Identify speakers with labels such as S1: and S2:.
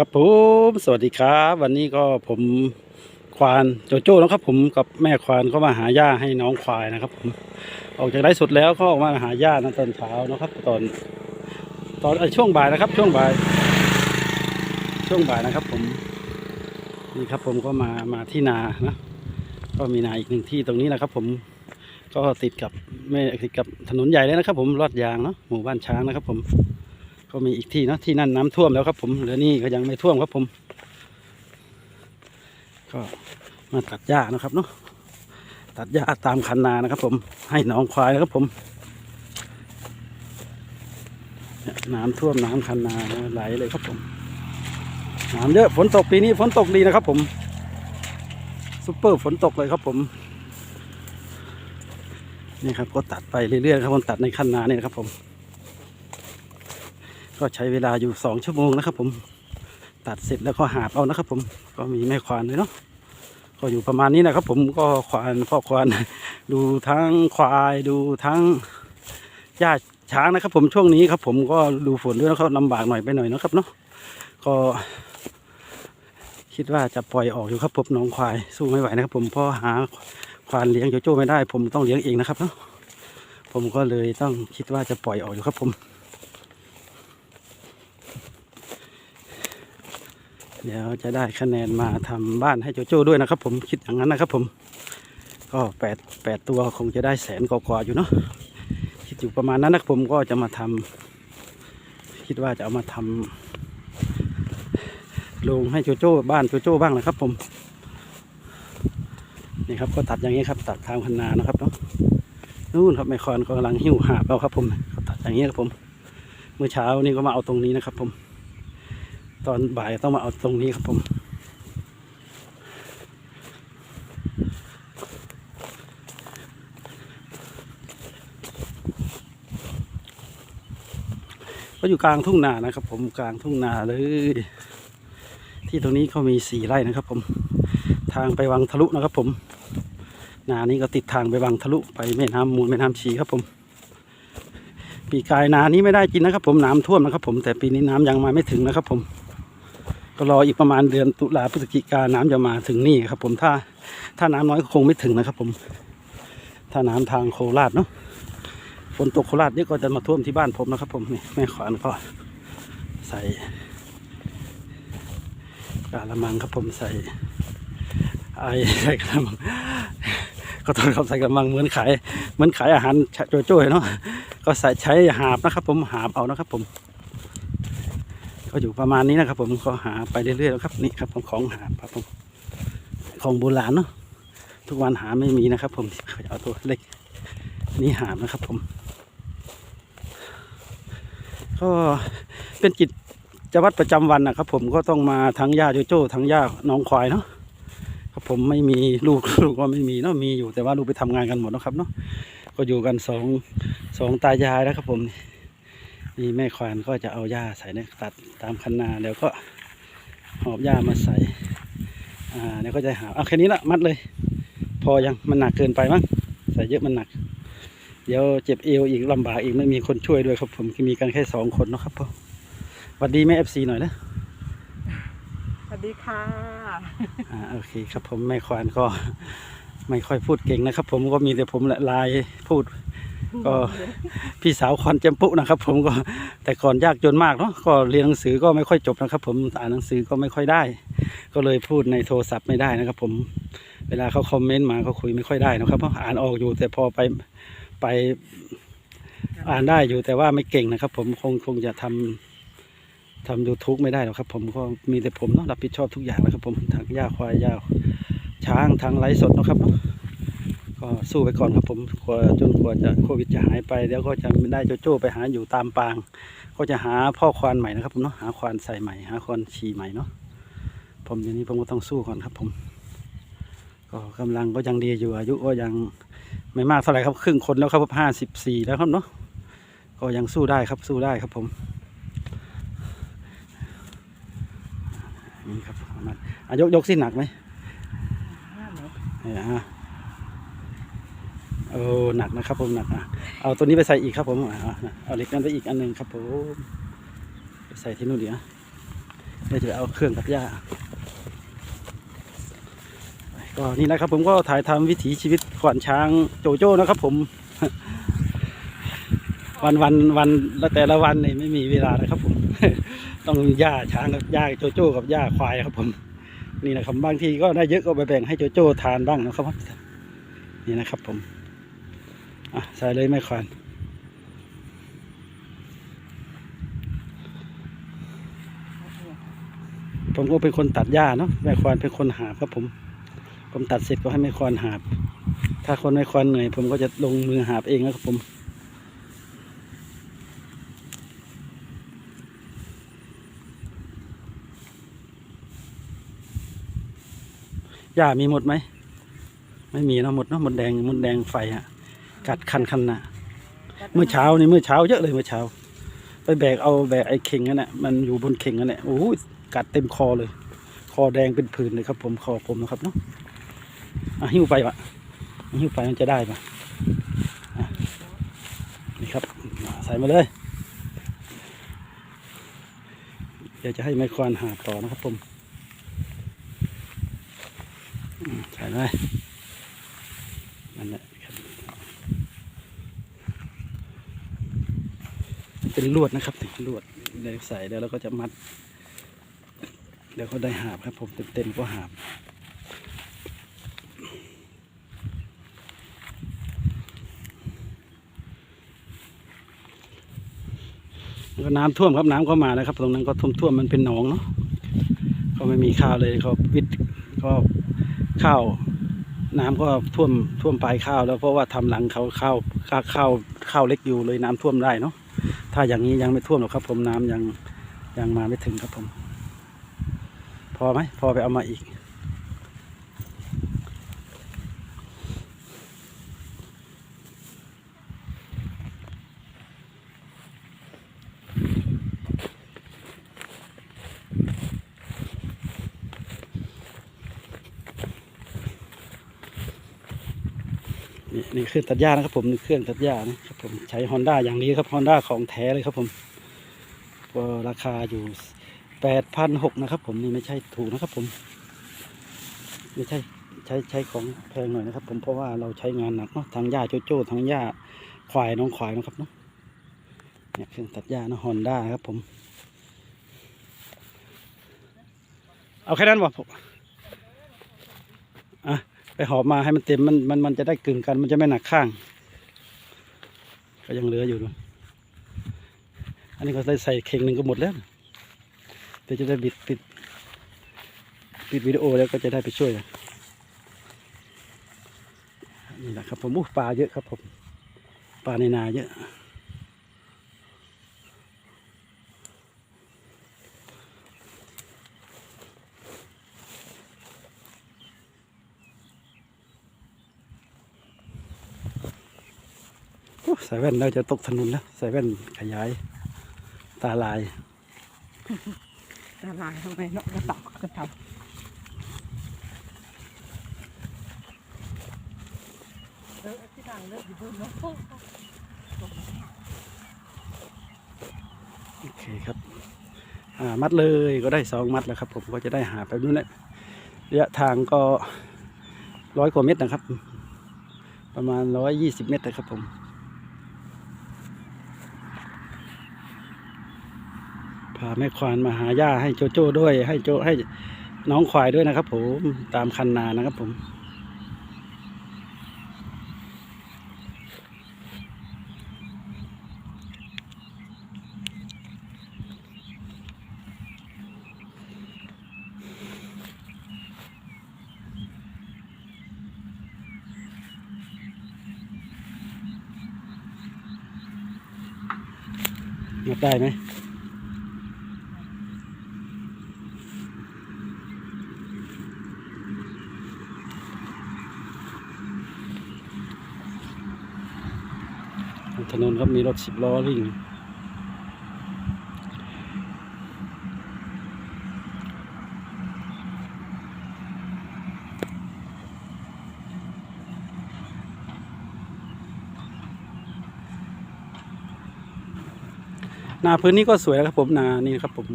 S1: ครับผมสวัสดีครับ วันนี้ก็ผมควานโจโจ้นะครับ ผมกับแม่ควานก็มาหาหญ้าให้น้องควายนะครับ ผมออกจากไร่สุดแล้วก็ออกมาหาหญ้านะตอนเช้านะครับ ตอน ตอนช่วงบ่ายนะครับ ช่วงบ่าย ช่วงบ่ายนะครับ ผมนี่ครับ ผมก็มามาที่นานะก็มีนาอีกหนึ่งที่ตรงนี้นะครับ ผมก็ติดกับไม่ติดกับถนนใหญ่เลยนะครับ ผมลอดยางเนาะหมู่บ้านช้างนะครับ ผม ก็มีอีกที่เนาะที่นั่นน้ำท่วมแล้วครับผมเหลือนี่ก็ยังไม่ท่วมครับผม ก็มาตัดหญ้านะครับเนาะตัดหญ้าตามคันนานะครับ ผมให้หนองควายนะครับผมนี่ยน้ำท่วมน้ำคันนาไหลเลยครับผมน้ำเยอะฝนตกปีนี้ฝนตกดีนะครับผมซุปเปอร์ฝนตกเลยครับผมนี่ครับก็ตัดไปเรื่อยๆครับผมตัดในคันนาเนี่ยครับผม ก็ใช้เวลาอยู่สองชั่วโมงนะครับผมตัดเสร็จแล้วก็หาบเอานะครับ ผมก็มีแม่ควานเลยเนาะก็อยู่ประมาณนี้นะครับ ผมก็ควานพ่อควานดูทั้งควายดูทั้งหญ้าช้างนะครับ ผมช่วงนี้ครับ ผมก็ดูฝนด้วยนะครับลำบากหน่อยไปหน่อยนะครับเนาะก็คิดว่าจะปล่อยออกอยู่ครับผมน้องควายสู้ไม่ไหวนะครับ ผมพราะหาควานเลี้ยงโจโจ้ไม่ได้ ผมต้องเลี้ยงเองนะครับเนาะผมก็เลยต้องคิดว่าจะปล่อยออกอยู่ครับผม เดี๋ยวจะได้คะแนนมาทำบ้านให้โจโจ้ด้วยนะครับ ผมคิดอย่างนั้นนะครับ ผม ก็แปดแปดตัวคงจะได้แสนกว่าอยู่เนาะคิดอยู่ประมาณนั้นนะครับผมก็จะมาทำคิดว่าจะเอามาทำโรงให้โจโจ้บ้านโจโจ้บ้างนะครับ ผมนี่ครับก็ตัดอย่างนี้ครับ ตัดทางพันนานะครับเนาะนู่นครับแม่คอนกำลังหิ้วหาบเอาครับ ผมตัดอย่างนี้ครับผม เมื่อเช้านี่ก็มาเอาตรงนี้นะครับ ผม ตอนบ่ายต้องมาเอาตรงนี้ครับผมก็อยู่กลางทุ่งนานะครับ ผมกลางทุ่งนาเลย ที่ตรงนี้เขามีสี่ไร่นะครับ ผมทางไปวังทะลุนะครับ ผมนานี้ก็ติดทางไปวังทะลุไปแม่น้ำมูลแม่น้ำชีครับผม ปีกายนานี้ไม่ได้กินนะครับ ผมน้ำท่วมนะครับ ผมแต่ปีนี้น้ำยังมาไม่ถึงนะครับ ผม ก็รออีกประมาณเดือนตุลาพฤศจิกาน้ำจะมาถึงนี่ครับ ผมถ้าถ้าน้ำน้อยก็คงไม่ถึงนะครับ ผม ถ้าน้ำทางโคราชเนาะฝนตกโคราชนี่ก็จะมาท่วมที่บ้านผมนะครับ ผมนี่แม่ขวานก็ใส่กาละมังครับผมใส่ไอใส่กระมังก็ต้องครับใส่กระมังเหมือนขายเหมือนขายอาหารโจโจ้เนาะก็ใส่ใช้หาบนะครับ ผมหาบเอานะครับ ผม ก็อยู่ประมาณนี้นะครับ ผมก็หาไปเรื่อยๆแล้วครับนี่ครับผมของหาครับผมของโบราณเนาะทุกวันหาไม่มีนะครับ ผมเขาจะเอาตัวเล็กนี่หามนะครับ ผม ก็เป็นกิจวัตรประจำวันนะครับ ผมก็ต้องมาทั้งย่าโจโจ้ทั้งย่าน้องควายเนาะครับผมไม่มีลูกลูกก็ไม่มีเนาะมีอยู่แต่ว่าลูกไปทำงานกันหมดนะครับเนาะก็อยู่กันสองสองตายายนะครับ ผม นี่แม่ควานก็จะเอาหญ้าใส่เนี่ยตัดตามคันนาแล้วก็หอบหญ้ามาใส่อ่าเดี๋ยวก็จะหาเอาแค่นี้ละมัดเลย พอยังมันหนักเกินไปมั้งใส่เยอะมันหนัก เดี๋ยวเจ็บเอวอีกลำบากอีกไม่มีคนช่วยด้วยครับ ผมมีกันแค่สองคนเนาะครับพ่อสวัสดีแม่เอฟซีหน่อยนะ
S2: สวัสดีค่ะ
S1: อ่าโอเคครับผมแม่ควานก็ไม่ค่อยพูดเก่งนะครับ ผมก็มีแต่ผมแหละลายพูด ก็พี่สาวคอนเจมปุนะครับ ผมก็แต่ก่อนยากจนมากเนาะก็เรียนหนังสือก็ไม่ค่อยจบนะครับ ผมอ่านหนังสือก็ไม่ค่อยได้ ก็เลยพูดในโทรศัพท์ไม่ได้นะครับ ผมเวลาเขาคอมเมนต์มาเขาคุยไม่ค่อยได้นะครับเพราะอ่านออกอยู่แต่พอไปไปอ่านได้อยู่แต่ว่าไม่เก่งนะครับ ผมคงคงจะทำทำยูทูบไม่ได้หรอกครับ ผมก็มีแต่ผมเนาะรับผิดชอบทุกอย่างนะครับ ผมทางย่าควายย่าช้างทางไลฟ์สดนะครับเนาะ ก็สู้ไปก่อนครับผมกว่าจนกว่าจะโควิดจะหายไปแล้วก็จะไม่ได้โจโจ้ไปหาอยู่ตามปาง ก็จะหาพ่อควานใหม่นะครับผมเนาะหาควานใส่ใหม่หาควานฉี่ใหม่เนาะผมอย่างนี้ผมก็ต้องสู้ก่อนครับผม ก็กำลังก็ยังดีอยู่อายุก็ยังไม่มากเท่าไหร่ครับครึ่งคนแล้วครับห้าสิบสี่แล้วครับเนาะก็ยังสู้ได้ครับสู้ได้ครับผมนี่ครับประมาณอะยกยกสิหนักไหมเนี่ยฮะ โอ้หนักนะครับผมหนักอะเอาตัวนี้ไปใส่อีกครับผมเอาเอาเหล็กนั้นไปอีกอันหนึ่งครับผมไปใส่ที่นู่นดีนะเดี๋ยวจะเอาเครื่องตัดหญ้าก็นี่นะครับผมก็ถ่ายทำวิถีชีวิตก่อนช้างโจโจ้นะครับผม วันวันวันแล้วแต่ละวันนี่ไม่มีเวลานะครับผม ต้องหญ้าช้างกับหญ้าโจโจ้กับหญ้าควายครับผม นี่นะครับบางทีก็ได้เยอะก็ไปแบ่งให้โจโจ้ทานบ้างนะครับ นี่นะครับผม อะใส่เลยไม่ควานผมก็เป็นคนตัดหญ้าเนาะแม่ควานเป็นคนหาครับผม ผมตัดเสร็จก็ให้แม่ควานหาบ ถ้าคนแม่ควานเหนื่อย ผมก็จะลงมือหาบเองนะครับผมหญ้ามีหมดไหม ไม่มีเนาะหมดเนาะหมดแดงหมดแดงไฟฮะ กัดคันคันนะเมื่อเช้านี่เมื่อเช้าเยอะเลยเมื่อเช้า ไปแบกเอาแบกไอ้เข่งนั่นแหละมันอยู่บนเข่งนั่นแหละโอ้โหกัดเต็มคอเลย คอแดงเป็นผื่นเลยครับ ผมคอผมนะครับเนาะอะหิ้วไปวะหิ้วไปมันจะได้ปะนี่ครับใส่มาเลยเดี๋ยวจะให้ไมโครนหาต่อนะครับผมอืมใส่เลยนั่นแหละครับ เป็นลวดนะครับลวดเดี๋ยวใส่แล้วเราก็จะมัด เดี๋ยวก็ได้หาบครับ ผมเต็มๆก็หาบก็น้ำท่วมครับน้ำก็มาแล้วครับ ตรงนั้นก็ท่วมท่วมมันเป็นหนองเนาะก็ไม่มีข้าวเลยเขาวิทย์ก็ข้าวน้ำก็ท่วมท่วมปลายข้าวแล้วเพราะว่าทำหลังเขาข้าวข้าวข้าวข้าวเล็กอยู่เลยน้ำท่วมได้เนาะ ถ้าอย่างนี้ยังไม่ท่วมหรอกครับ ผมน้ำยังยังมาไม่ถึงครับผม พอไหมพอไปเอามาอีก นี่เครื่องตัดหญ้านะครับผมนี่เครื่องตัดหญ้านะครับผมใช้ฮอนด้าอย่างนี้ครับฮอนด้าของแท้เลยครับผมราคาอยู่แปดพันหกนะครับ ผมนี่ไม่ใช่ถูกนะครับ ผม ไม่ใช่ใช้ใช้ของแพงหน่อยนะครับ ผมเพราะว่าเราใช้งานหนักเนาะทั้งหญ้าโจโจ้ทั้งหญ้าควายน้องควายนะครับเนาะเนี่ยเครื่องตัดหญ้านะฮอนด้าครับผม เอาแค่นั้นวะผม ไปหอบมาให้มันเต็มมันมันมันจะได้กึ่งกัน มันจะไม่หนักข้าง ก็ยังเหลืออยู่ด้วยอันนี้ก็ได้ใส่เข่งหนึ่งก็หมดแล้วเดี๋ยวจะได้บิดปิดปิดวิดีโอแล้วก็จะได้ไปช่วยนี่แหละครับผมอู้ปลาเยอะครับผมปลาในนาเยอะ ใส่แว่นเราจะตกถนนแล้วใส่แว่นขยาย ตาลาย
S2: ละลายทำไมเนาะกระตับกระตับเออที่ดังเลิกอยู่บนเนาะ
S1: โอเคครับอ่ามัดเลยก็ได้สองมัดแล้วครับ ผมก็จะได้หาไปนู่นแหละระยะทางก็ร้อยกว่าเมตรนะครับ ประมาณร้อยยี่สิบเมตรนะครับผมาแม่ควานมาหาหญ้าให้โจโจ้ด้วย ให้โจให้น้องควายด้วยนะครับ ผมตามคันนานะครับ ผมนับได้ไหม ถนนครับมีรถสิบล้อวิ่งนาพื้นนี้ก็สวยแล้วครับผมนานี่นะครับผม